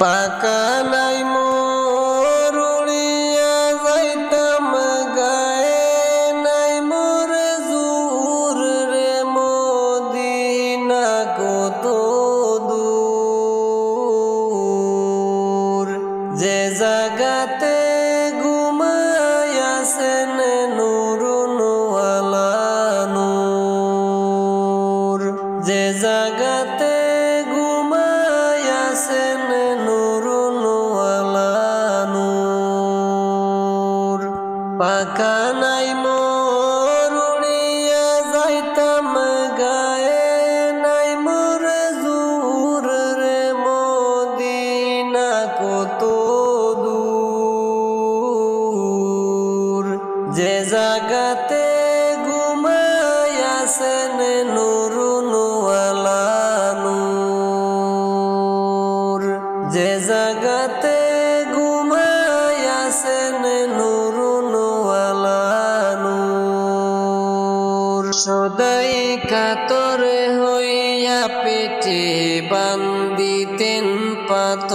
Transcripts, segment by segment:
পাকা নাই মরুড়িয়া কত দূর যে জাগাতে ঘুমায়াছেন নুরুন ওয়ালা নূর যে জাগাতে ঘুমায়াছেন নুরুন ওয়ালা নূর সদাই কাতরে হইয়া পেটে বান্দিতেন পাত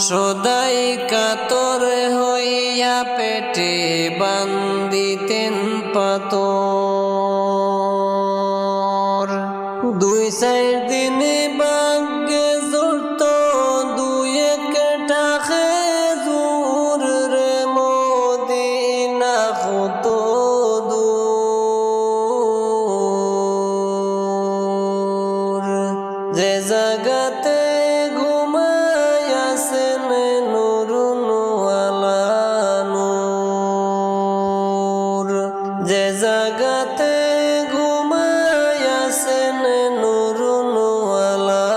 সদাই কাতর হইয়া পেটে বান্দিতেন পাতর যে জাগাতে ঘুমায়াসেন নুরুন ওয়ালা নূর। যে জাগাতে ঘুমায়াসেন নুরুন ওয়ালা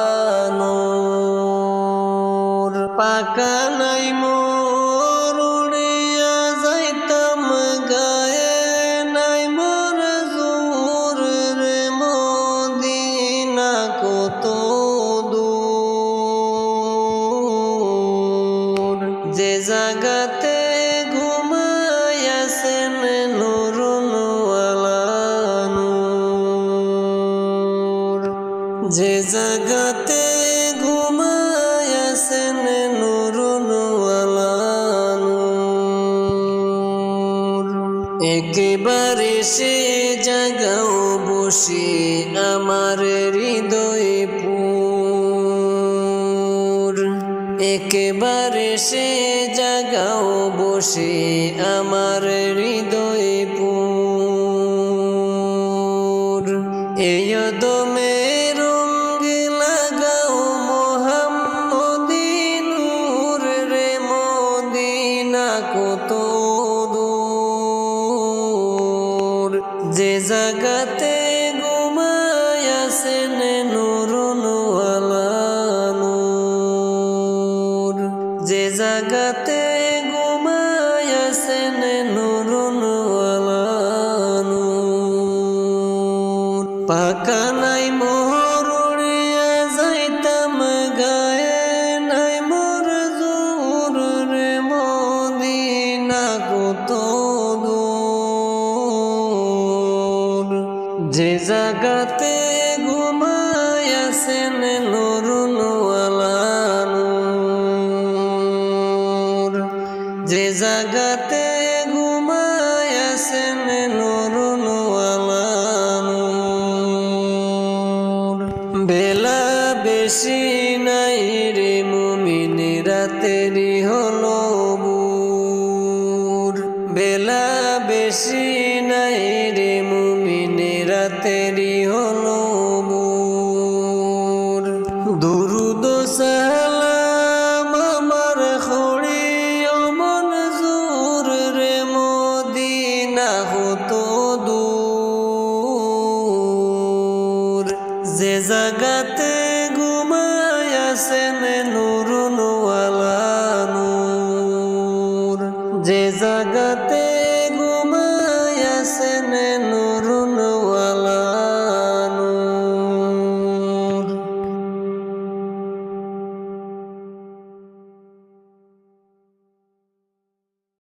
নূর। পাকা নাই মোর যে জাগাতে ঘুমায়াছেন নুরুন ওয়ালা নূর যে জাগাতে ঘুমায়াছেন নুরুন ওয়ালা নূর একেবারে সে জাগাও বসে আমার হৃদয় একেবারে সে জাগাও বসে আমার হৃদয় পুর। এই দমে রঙ্গ লাগাও মোহাম্মদিনুর রে মদিনা কত দূর। যে জাগাতে ঘুমায়াছেন নুরুন পাকা নাই মোহর উড়িয়া যাইতাম গায়ে নাই মোর জোর রে মদিনা কত দূর যে জাগাতে ঘুমায়াছেন নুরুন ওয়ালা নূর যে জাগাতে বেলা বেশি নাই রে মুমিন রাতেরই হলো বুর বেলা বেশি নাই রে মুমিন রাতেরই হলো বুর দুরুদ জগতে ঘুমায়াছেন নূর নূর যে জগতে ঘুমায়াছেন